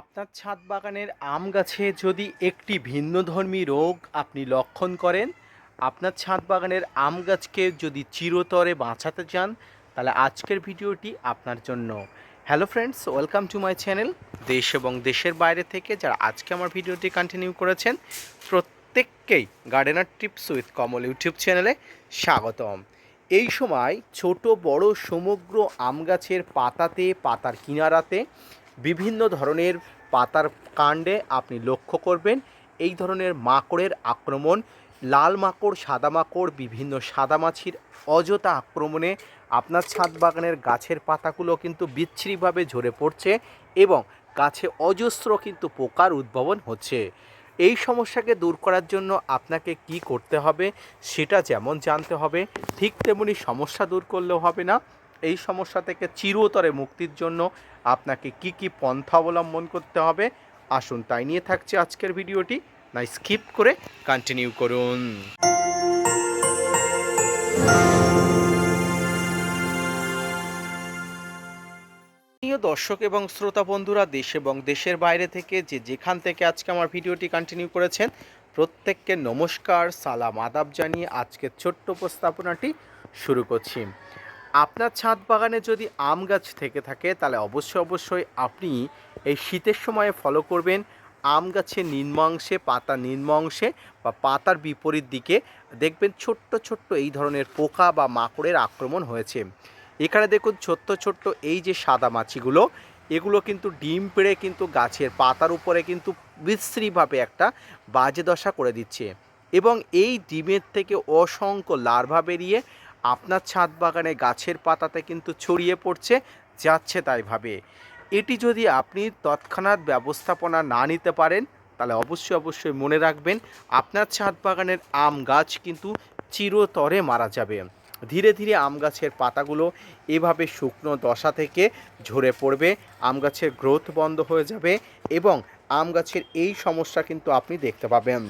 আপনার ছাদ বাগানের আম গাছে যদি একটি ভিন্নধর্মী রোগ আপনি লক্ষণ করেন, আপনার ছাদ বাগানের আম গাছকে যদি চিরতরে বাঁচাতে চান, তাহলে আজকের ভিডিওটি আপনার জন্য। Hello friends welcome to my channel দেশ এবং দেশের বাইরে থেকে যারা আজকে আমার ভিডিওটি কন্টিনিউ করেছেন, প্রত্যেককেই gardener tips with Kamal YouTube চ্যানেলে স্বাগতম। এই সময় ছোট বড় সমগ্র আম গাছের পাতাতে, পাতার কিনারাতে বিভিন্ন ধরনের পাতার কাণ্ডে আপনি লক্ষ্য করবেন। এই ধরনের মাকড়ের আক্রমণ, লাল মাকড়, সাদা মাকড়, বিভিন্ন সাদা মাছির অযথা আক্রমণে আপনার ছাদ বাগানের গাছের পাতাগুলো কিন্তু বিচ্ছিরিভাবে ঝরে পড়ছে এবং গাছে অজস্র কিন্তু পোকার উদ্ভাবন হচ্ছে। এই সমস্যাকে দূর করার জন্য আপনাকে কি করতে হবে সেটা যেমন জানতে হবে, ঠিক তেমনি সমস্যা দূর করলেও হবে না। এই সমস্যা থেকে চিরতরে মুক্তির জন্য আপনাকে কি কি পন্থা অবলম্বন করতে হবে, আসুন তাই নিয়ে থাকছে আজকের ভিডিওটি। না স্কিপ করে কন্টিনিউ করুন। দর্শক এবং শ্রোতা বন্ধুরা, দেশ এবং দেশের বাইরে থেকে যে যেখান থেকে আজকে আমার ভিডিওটি কন্টিনিউ করেছেন, প্রত্যেককে নমস্কার, সালাম, আদাব জানিয়ে আজকের ছোট্ট উপস্থাপনাটি শুরু করছি। আপনার ছাদ বাগানে যদি আম গাছ থেকে থাকে, তাহলে অবশ্যই অবশ্যই আপনি এই শীতের সময়ে ফলো করবেন আম গাছের নিম্নাংশে পাতা নিম্নাংশে বা পাতার বিপরীত দিকে। দেখবেন ছোট্ট ছোট্ট এই ধরনের পোকা বা মাকড়ের আক্রমণ হয়েছে। এখানে দেখুন ছোট্ট ছোট্ট এই যে সাদা মাছিগুলো, এগুলো কিন্তু ডিম পেড়ে কিন্তু গাছের পাতার উপরে কিন্তু বিশ্রীভাবে একটা বাজে দশা করে দিচ্ছে। এবং এই ডিমের থেকে অসংখ্য লার্ভা বেরিয়ে আপনার ছাদ বাগানে গাছের পাতাতে কিন্তু ছড়িয়ে পড়ছে, যাচ্ছে তাই ভাবে এটি যদি আপনি তৎক্ষণাৎ ব্যবস্থাপনা না নিতে পারেন, তাহলে অবশ্যই অবশ্যই মনে রাখবেন, আপনার ছাদ বাগানের আম গাছ কিন্তু চিরতরে মারা যাবে। ধীরে ধীরে আম গাছের পাতাগুলো এভাবে শুকনো দশা থেকে ঝরে পড়বে, আম গাছের গ্রোথ বন্ধ হয়ে যাবে এবং আম গাছের এই সমস্যা কিন্তু আপনি দেখতে পাবেন।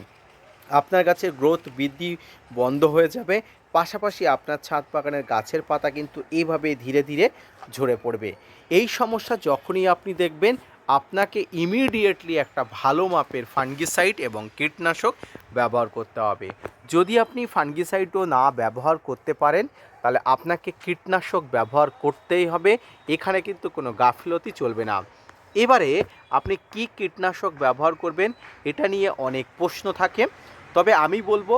আপনার গাছের গ্রোথ বৃদ্ধি বন্ধ হয়ে যাবে। পাশাপাশি আপনার ছাদ বাগানের গাছের পাতা কিন্তু এইভাবে ধীরে ধীরে ঝরে পড়বে। এই সমস্যা যখনই আপনি দেখবেন, আপনাকে ইমিডিয়েটলি একটা ভালো মাপের ফাঙ্গিসাইড এবং কীটনাশক ব্যবহার করতে হবে। যদি আপনি ফাঙ্গিসাইডও না ব্যবহার করতে পারেন, তাহলে আপনাকে কীটনাশক ব্যবহার করতেই হবে। এখানে কিন্তু কোনো গাফিলতি চলবে না। এবারে আপনি কি কীটনাশক ব্যবহার করবেন, এটা নিয়ে অনেক প্রশ্ন থাকে। তবে আমি বলব,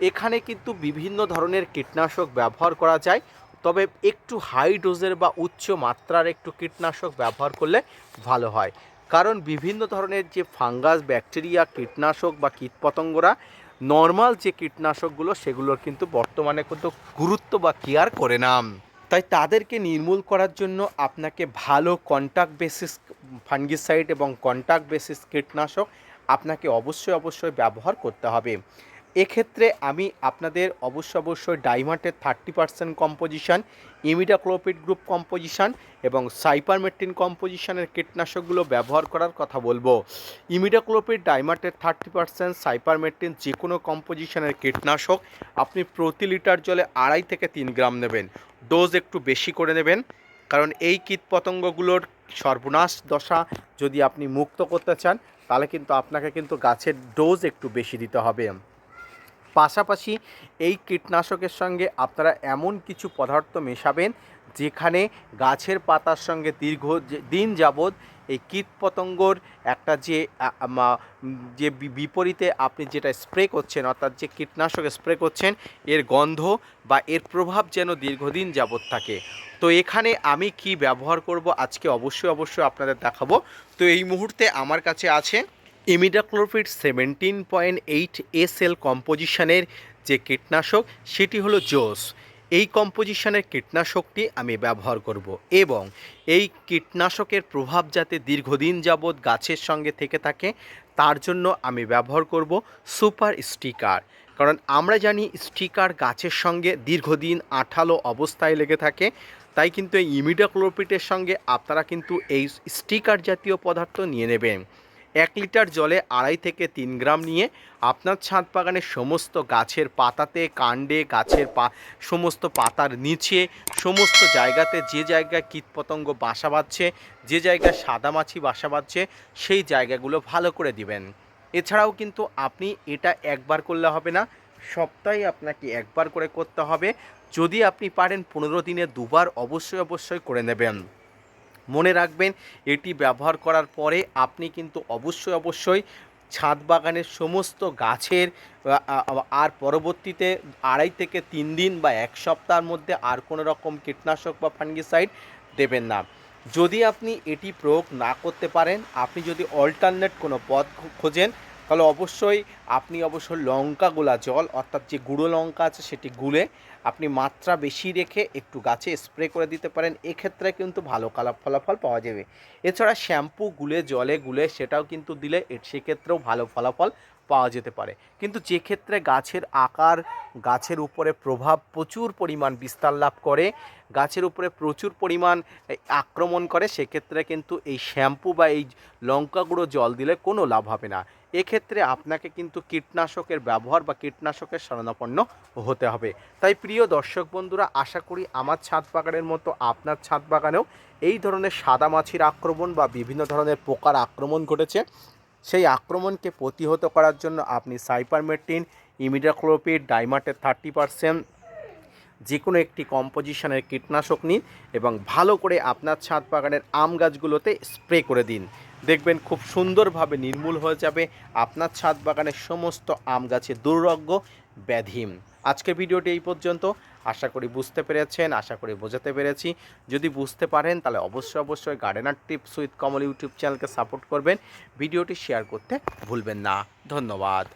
এখানে কিন্তু বিভিন্ন ধরনের কীটনাশক ব্যবহার করা যায়। তবে একটু হাই ডোজের বা উচ্চ মাত্রার একটু কীটনাশক ব্যবহার করলে ভালো হয়। কারণ বিভিন্ন ধরনের যে ফাঙ্গাস, ব্যাকটেরিয়া, কীটনাশক বা কীটপতঙ্গরা নর্মাল যে কীটনাশকগুলো সেগুলোর কিন্তু বর্তমানে কিন্তু গুরুত্ব বা কেয়ার করে না। তাই তাদেরকে নির্মূল করার জন্য আপনাকে ভালো কন্ট্যাক্ট বেসিস ফাঙ্গিসাইড এবং কন্ট্যাক্ট বেসিস কীটনাশক আপনাকে অবশ্যই অবশ্যই ব্যবহার করতে হবে। এক্ষেত্রে আমি আপনাদের অবশ্য অবশ্যই ডাইমার্টের thirty percent composition imidacloprid group composition এবং সাইপারমেট্রিন কম্পোজিশনের কীটনাশকগুলো ব্যবহার করার কথা বলব। ইমিডাক্লোপিড ডাইমার্টের থার্টি পার্সেন্ট সাইপারমেট্রিন যে কোনো কম্পোজিশনের কীটনাশক আপনি প্রতি লিটার জলে আড়াই থেকে তিন গ্রাম নেবেন। ডোজ একটু বেশি করে নেবেন, কারণ এই কীটপতঙ্গগুলোর সর্বনাশ দশা যদি আপনি মুক্ত করতে চান, তাহলে কিন্তু আপনাকে কিন্তু গাছের ডোজ একটু বেশি দিতে হবে। পাশাপাশি এই কীটনাশকের সঙ্গে আপনারা এমন কিছু পদার্থ মেশাবেন যেখানে গাছের পাতার সঙ্গে দীর্ঘ দিন যাবৎ এই কীটপতঙ্গর একটা যে যে বিপরীতে আপনি যেটা স্প্রে করছেন, অর্থাৎ যে কীটনাশক স্প্রে করছেন, এর গন্ধ বা এর প্রভাব যেন দীর্ঘদিন যাবৎ থাকে। তো এখানে আমি কি ব্যবহার করব, আজকে অবশ্যই অবশ্যই আপনাদের দেখাবো। তো এই মুহূর্তে আমার কাছে আছে imidacloprid seventeen point eight S L কম্পোজিশনের যে কীটনাশক, সেটি হলো জোস। এই কম্পোজিশনের কীটনাশকটি আমি ব্যবহার করব এবং এই কীটনাশকের প্রভাব যাতে দীর্ঘদিন যাবৎ গাছের সঙ্গে থেকে থাকে, তার জন্য আমি ব্যবহার করব সুপার স্টিকার। কারণ আমরা জানি স্টিকার গাছের সঙ্গে দীর্ঘদিন আঠালো অবস্থায় লেগে থাকে, তাই কিন্তু এই ইমিডাক্লোরপিটের সঙ্গে আপনারা কিন্তু এই স্টিকার জাতীয় পদার্থ নিয়ে নেবেন। এক লিটার জলে আড়াই থেকে তিন গ্রাম নিয়ে আপনার ছাদ বাগানের সমস্ত গাছের পাতাতে, কাণ্ডে, গাছের পা, সমস্ত পাতার নিচে, সমস্ত জায়গাতে যে জায়গায় কীটপতঙ্গ বাসা বাঁধছে, যে জায়গায় সাদামাছি বাসা বাঁধছে, সেই জায়গাগুলো ভালো করে দিবেন। এছাড়াও কিন্তু আপনি এটা একবার করলে হবে না, সপ্তাহে আপনাকে একবার করে করতে হবে। যদি আপনি পারেন, পনেরো দিনে দুবার অবশ্যই অবশ্যই করে নেবেন। মনে রাখবেন, এটি ব্যবহার করার পরে আপনি কিন্তু অবশ্যই অবশ্যই ছাদ বাগানের সমস্ত গাছের আর পরবর্তীতে আড়াই থেকে তিন দিন বা এক সপ্তাহের মধ্যে আর কোনো রকম কীটনাশক বা ফাঙ্গিসাইড দেবেন না। যদি আপনি এটি প্রয়োগ না করতে পারেন, আপনি যদি অল্টারনেট কোনো পথ খোঁজেন তাহলে অবশ্যই আপনি অবশ্যই লঙ্কা গোলা জল, অর্থাৎ যে গুঁড়ো লঙ্কা আছে সেটি গুলে আপনি মাত্রা বেশি রেখে একটু গাছে স্প্রে করে দিতে পারেন। এক্ষেত্রে কিন্তু ভালো কালা ফলাফল পাওয়া যাবে। এছাড়া শ্যাম্পু গুলে, জলে গুলে সেটাও কিন্তু দিলে সেক্ষেত্রেও ভালো ফলাফল পাওয়া যেতে পারে। কিন্তু যে ক্ষেত্রে গাছের আকার, গাছের উপরে প্রভাব প্রচুর পরিমাণ বিস্তার লাভ করে, গাছের উপরে প্রচুর পরিমাণ আক্রমণ করে, সেক্ষেত্রে কিন্তু এই শ্যাম্পু বা এই লঙ্কা গুঁড়ো জল দিলে কোনো লাভ হবে না। এক্ষেত্রে আপনাকে কিন্তু কীটনাশকের ব্যবহার বা কীটনাশকের শরণাপন্ন হতে হবে। তাই প্রিয় দর্শক বন্ধুরা, আশা করি আমার ছাদ বাগানের মতো আপনার ছাদ বাগানেও এই ধরনের সাদা মাছির আক্রমণ বা বিভিন্ন ধরনের পোকার আক্রমণ ঘটেছে। সেই আক্রমণকে প্রতিহত করার জন্য আপনি সাইপারমেটিন ইমিডাক্লোপিড ডাইমাটের থার্টি পারসেন্ট যে কোনো একটি কম্পোজিশনের কীটনাশক নিন এবং ভালো করে আপনার ছাদ বাগানের আম গাছগুলোতে স্প্রে করে দিন। দেখবেন খুব সুন্দরভাবে নির্মূল হয়ে যাবে আপনার ছাদ বাগানের সমস্ত আম গাছে দুর্রোগ্য ব্যাধি আজকের ভিডিওটি এই পর্যন্ত। আশা করি বুঝতে পেরেছেন, আশা করি বোঝাতে পেরেছি। যদি বুঝতে পারেন তাহলে অবশ্যই অবশ্যই gardener tips with Kamal YouTube চ্যানেলকে সাপোর্ট করবেন। ভিডিওটি শেয়ার করতে ভুলবেন না। ধন্যবাদ।